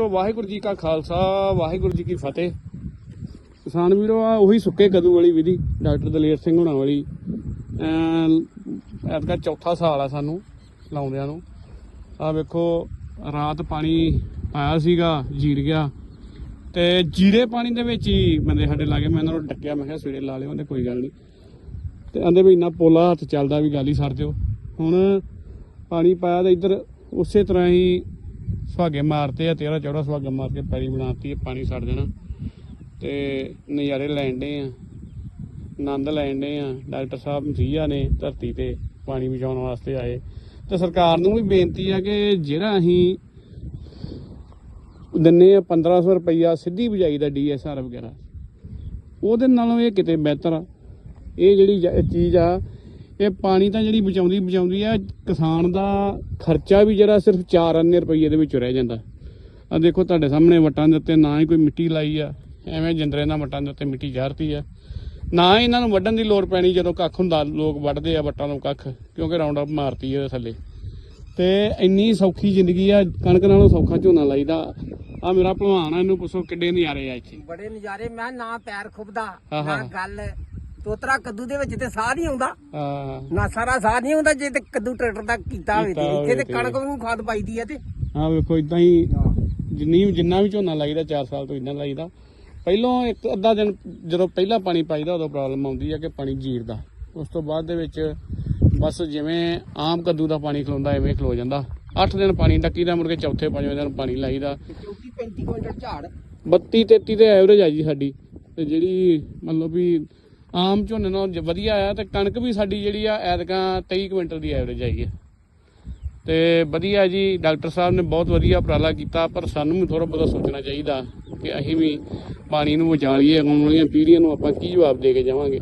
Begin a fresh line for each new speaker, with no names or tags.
ਵਾਹਿਗੁਰੂ ਜੀ ਕਾ ਖਾਲਸਾ, ਵਾਹਿਗੁਰੂ ਜੀ ਕੀ ਫਤਿਹ। ਕਿਸਾਨ ਵੀਰੋ ਆ ਉਹੀ ਸੁੱਕੇ ਕਦੂ ਵਾਲੀ ਵਿਧੀ, ਡਾਕਟਰ ਦਲੇਰ ਸਿੰਘ ਹੁਣਾਂ ਵਾਲੀ। ਐ ਐਤਕਾ ਚੌਥਾ ਸਾਲ ਆ ਸਾਨੂੰ ਲਾਉਂਦਿਆਂ ਨੂੰ। ਆ ਵੇਖੋ, ਰਾਤ ਪਾਣੀ ਆਇਆ ਸੀਗਾ, ਜੀਰ ਗਿਆ। ਤੇ ਜੀਰੇ ਪਾਣੀ ਦੇ ਵਿੱਚ ਹੀ ਬੰਦੇ ਸਾਡੇ ਲਾਗੇ, ਮੈਂ ਇਹਨਾਂ ਨੂੰ ਡੱਕਿਆ, ਮੈਂ ਕਿਹਾ ਸਵੇਰੇ ਲਾ ਲਿਓ ਉਹਦੇ ਕੋਈ ਗੱਲ ਨਹੀਂ। ਤੇ ਆਂਦੇ ਵੀ ਇੰਨਾ ਪੋਲਾ ਹੱਥ ਚੱਲਦਾ ਵੀ ਗੱਲ ਹੀ ਸਰ ਦਿਓ। ਹੁਣ ਪਾਣੀ ਪਾਇਆ ਤੇ ਇੱਧਰ ਉਸੇ ਤਰ੍ਹਾਂ ਹੀ ਸੁਹਾਗੇ ਮਾਰਤੇ ਆ, ਤੇਰਾ ਚੌੜਾ ਸੁਹਾਗਾ ਮਾਰ ਕੇ ਪੈਰੀ ਬਣਾਤੀ ਹੈ ਪਾਣੀ ਛੱਡ ਦੇਣਾ ਤੇ ਨਜ਼ਾਰੇ ਲੈਣ ਦੇ ਆ, ਆਨੰਦ ਲੈਣ ਦੇ ਆ, ਡਾਕਟਰ ਸਾਹਿਬ ਮਸੀਹਾ ਨੇ ਧਰਤੀ ਤੇ ਪਾਣੀ ਬਚਾਉਣ ਵਾਸਤੇ ਆਏ। ਤੇ ਸਰਕਾਰ ਨੂੰ ਵੀ ਬੇਨਤੀ ਆ ਕਿ ਜਿਹੜਾ ਅਸੀਂ ਦਿੰਨੇ ਆ 1500 ਰੁਪਈਆ ਸਿੱਧੀ ਬਜਾਈ ਦਾ ਡੀਐਸਆਰ ਵਗੈਰਾ, ਉਹਦੇ ਨਾਲੋਂ ਇਹ ਕਿਤੇ ਬਿਹਤਰ ਆ। ਇਹ ਜਿਹੜੀ ਚੀਜ਼ ਆ ਇਹ ਪਾਣੀ ਤਾਂ ਜਿਹੜੀ ਬਚਾਉਂਦੀ ਬਚਾਉਂਦੀ ਆ ਕਿਸਾਨ ਦਾ ਖਰਚਾ ਵੀ ਜਿਹੜਾ ਸਿਰਫ 4 ਅੰਨੇ ਰੁਪਈਏ ਦੇ ਵਿੱਚ ਰਹਿ ਜਾਂਦਾ। ਆ ਦੇਖੋ ਤੁਹਾਡੇ ਸਾਹਮਣੇ ਵਟਾਂ ਦੇ ਉੱਤੇ ਨਾ ਹੀ ਕੋਈ ਮਿੱਟੀ ਲਾਈ ਆ ਐਵੇਂ ਜਿੰਦਰੇ ਨਾਲ ਵਟਾਂ ਦੇ ਉੱਤੇ ਮਿੱਟੀ ਜਾਰਤੀ ਆ। ਨਾ ਹੀ ਇਹਨਾਂ ਨੂੰ ਵੱਢਣ ਦੀ ਲੋੜ ਪੈਣੀ ਜਦੋਂ ਕੱਖ ਹੁੰਦਾ ਲੋਕ ਵੱਢਦੇ ਆ ਵਟਾਂ ਨੂੰ ਕੱਖ ਕਿਉਂਕਿ ਰਾਉਂਡ ਅਪ ਮਾਰਤੀ ਆ ਥੱਲੇ। ਤੇ ਇੰਨੀ ਸੌਖੀ ਜ਼ਿੰਦਗੀ ਆ ਕਣਕ ਨਾਲੋਂ ਸੌਖਾ ਝੋਨਾ ਲਾਈਦਾ। ਆ ਮੇਰਾ ਭਲਵਾਨ ਆ ਇਹਨੂੰ ਪੁੱਛੋ ਕਿੱਡੇ ਨਜ਼ਾਰੇ ਆ ਇੱਥੇ।
ਬੜੇ ਨਜ਼ਾਰੇ ਮੈਂ ਨਾ ਪੈਰ ਖੁੱਬਦਾ ਨਾ। ਗੱਲ ਤੋਤਰਾ ਕੱਦੂ ਦੇ ਵਿੱਚ ਤੇ ਸਾਹ ਨਹੀਂ ਆਉਂਦਾ।
ਆ
ਨਾ ਸਾਰਾ ਸਾਹ ਨਹੀਂ ਆਉਂਦਾ ਜੇ ਤੇ ਕੱਦੂ ਟਰੈਕਟਰ ਦਾ ਕੀਤਾ ਹੋਵੇ
ਕੀਤਾ
ਤੇ
ਹੋਵੇ
ਇੱਥੇ ਤੇ
ਤੇ।
ਕਣਕ ਨੂੰ ਖਾਦ ਪਾਈਦੀ ਆ ਤੇ।
ਆ ਵੇਖੋ ਇਦਾਂ ਹੀ ਜਿੰਨੀ ਜਿੰਨਾ ਵੀ ਝੋਨਾ ਲਾਈਦਾ 4 ਸਾਲ ਤੋਂ ਇਦਾਂ ਲਾਈਦਾ। ਪਹਿਲੋਂ ਇੱਕ ਅੱਧਾ ਦਿਨ ਜਦੋਂ ਪਹਿਲਾ ਪਾਣੀ ਪਾਈਦਾ ਉਦੋਂ ਪ੍ਰੋਬਲਮ ਆਉਂਦੀ ਆ ਕਿ ਪਾਣੀ ਜੀਰਦਾ। ਉਸ ਤੋਂ ਬਾਅਦ ਦੇ ਵਿੱਚ ਬਸ ਜਿਵੇਂ ਆਮ ਕੱਦੂ ਦਾ ਪਾਣੀ ਖਲੋਂਦਾ ਐਵੇਂ ਖਲੋ ਜਾਂਦਾ। 8 ਦਿਨ ਪਾਣੀ ਡੱਕੀ ਦਾ ਮੁੜ ਕੇ ਚੌਥੇ ਪੰਜਵੇਂ ਦਿਨ ਪਾਣੀ ਲਾਈਦਾ।
ਤੇ ਕਿਉਂਕਿ 35 ਕੁਇੰਟਲ ਝਾੜ।
32 33 ਤੇ ਐਵਰੇਜ ਆ ਜੀ ਸਾਡੀ। ਤੇ ਜਿਹੜੀ ਮੰਨ ਲਓ ਵੀ ਆਮ ਝੋਨੇ ਨਾਲ ਜ- ਵਧੀਆ ਆ ਤੇ ਕਣਕ ਵੀ ਸਾਡੀ ਜਿਹੜੀ ਆ ਐਤਕਾਂ 23 ਕੁਇੰਟਲ ਦੀ ਐਵਰੇਜ ਆਈ ਹੈ ਤੇ ਵਧੀਆ ਜੀ, ਡਾਕਟਰ ਸਾਹਿਬ ਨੇ ਬਹੁਤ ਵਧੀਆ ਉਪਰਾਲਾ ਕੀਤਾ, ਪਰ ਸਾਨੂੰ ਵੀ ਥੋੜਾ ਬਹੁਤਾ ਸੋਚਣਾ ਚਾਹੀਦਾ ਕਿ ਅਸੀਂ ਵੀ ਪਾਣੀ ਨੂੰ ਬਚਾ ਲਈਏ ਆਉਣ ਵਾਲੀਆਂ ਪੀੜ੍ਹੀਆਂ ਨੂੰ ਆਪਾਂ ਕੀ ਜਵਾਬ ਦੇ ਕੇ ਜਾਵਾਂਗੇ।